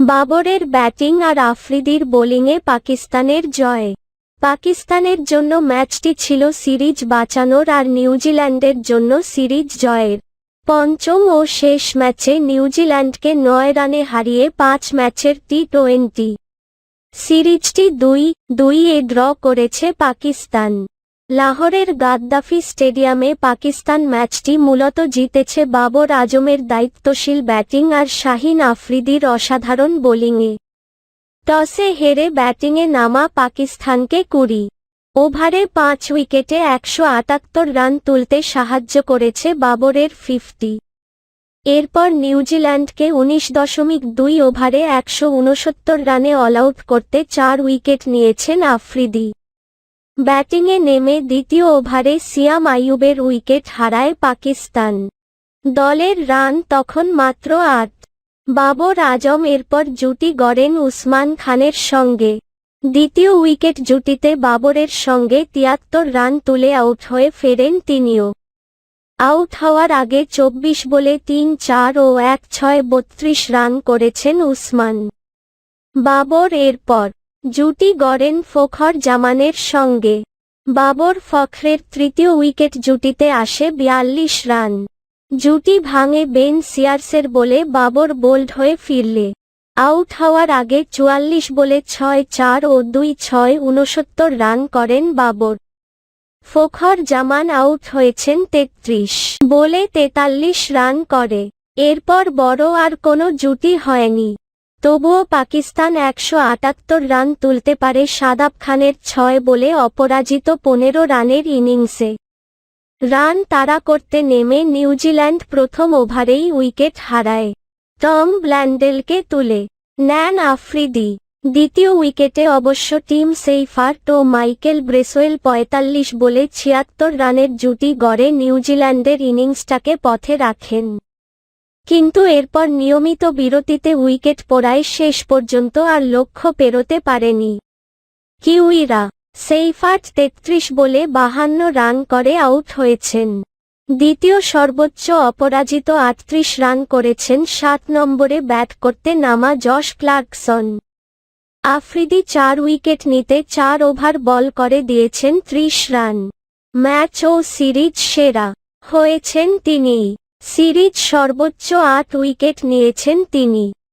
বাবরের ব্যাটিং আর আফ্রিদির বোলিংয়ে পাকিস্তানের জয়। পাকিস্তানের জন্য ম্যাচটি ছিল সিরিজ বাঁচানোর আর নিউজিল্যান্ডের জন্য সিরিজ জয়ের। পঞ্চম ও শেষ ম্যাচে নিউজিল্যান্ডকে নয় রানে হারিয়ে পাঁচ ম্যাচের টি টোয়েন্টি সিরিজটি দুই দুই এ ড্র করেছে পাকিস্তান। লাহোরের গাদ্দাফি স্টেডিয়ামে পাকিস্তান ম্যাচটি মূলত জিতেছে বাবর আজমের দায়িত্বশীল ব্যাটিং আর শাহিন আফ্রিদির অসাধারণ বোলিংয়ে। টসে হেরে ব্যাটিংয়ে নামা পাকিস্তানকে কুড়ি। ওভারে পাঁচ উইকেটে একশো আটাত্তর রান তুলতে সাহায্য করেছে বাবরের ফিফটি। এরপর নিউজিল্যান্ডকে উনিশ দশমিক দুই ওভারে একশো উনসত্তর রানে অলআউট করতে চার উইকেট নিয়েছেন আফ্রিদি। ব্যাটিংয়ে নেমে দ্বিতীয় ওভারে সিয়াম আইয়ুবের উইকেট হারায় পাকিস্তান। দলের রান তখন মাত্র আট। বাবর আজম এরপর জুটি গড়েন উসমান খানের সঙ্গে। দ্বিতীয় উইকেট জুটিতে বাবরের সঙ্গে তিয়াত্তর রান তুলে আউট হয়ে ফেরেন তিনিও। আউট হওয়ার আগে চব্বিশ বলে তিন চার ও এক ছয় বত্রিশ রান করেছেন উসমান। বাবর এরপর জুটি গড়েন ফখর জামানের সঙ্গে। বাবর ফখরের তৃতীয় উইকেট জুটিতে আসে বিয়াল্লিশ রান। জুটি ভাঙে বেন সিয়ার্সের বলে বাবর বোল্ড হয়ে ফিরলে। আউট হওয়ার আগে চুয়াল্লিশ বলে ছয় চার ও দুই ছয় উনসত্তর রান করেন বাবর। ফখর জামান আউট হয়েছেন তেত্রিশ বলে তেতাল্লিশ রান করে। এরপর বড় আর কোনো জুটি হয়নি। তবুও পাকিস্তান একশো আটাত্তর রান তুলতে পারে সাদাব খানের ছয় বলে অপরাজিত পনেরো রানের ইনিংসে। রান তাড়া করতে নেমে নিউজিল্যান্ড প্রথম ওভারেই উইকেট হারায়। টম ব্ল্যান্ডেলকে তুলে ন্যান আফ্রিদি। দ্বিতীয় উইকেটে অবশ্য টিম সেইফার্ট ও মাইকেল ব্রেসওয়েল পঁয়তাল্লিশ বলে ছিয়াত্তর রানের জুটি গড়ে নিউজিল্যান্ডের ইনিংসটাকে পথে রাখেন। কিন্তু এরপর নিয়মিত বিরতিতে উইকেট পড়ায় শেষ পর্যন্ত আর লক্ষ্য পেরোতে পারেনি। কিউইরা সেইফার্ট তেত্রিশ বলে বাহান্ন রান করে আউট হয়েছেন। দ্বিতীয় সর্বোচ্চ অপরাজিত আটত্রিশ রান করেছেন, সাত নম্বরে ব্যাট করতে নামা জশ ক্লার্কসন। আফ্রিদি চার উইকেট নিতে চার ওভার বল করে দিয়েছেন ত্রিশ রান। ম্যাচ ও সিরিজ সেরা, হয়েছেন তিনিই সিরিজ সর্বোচ্চ আট উইকেট নিয়েছেন তিনি।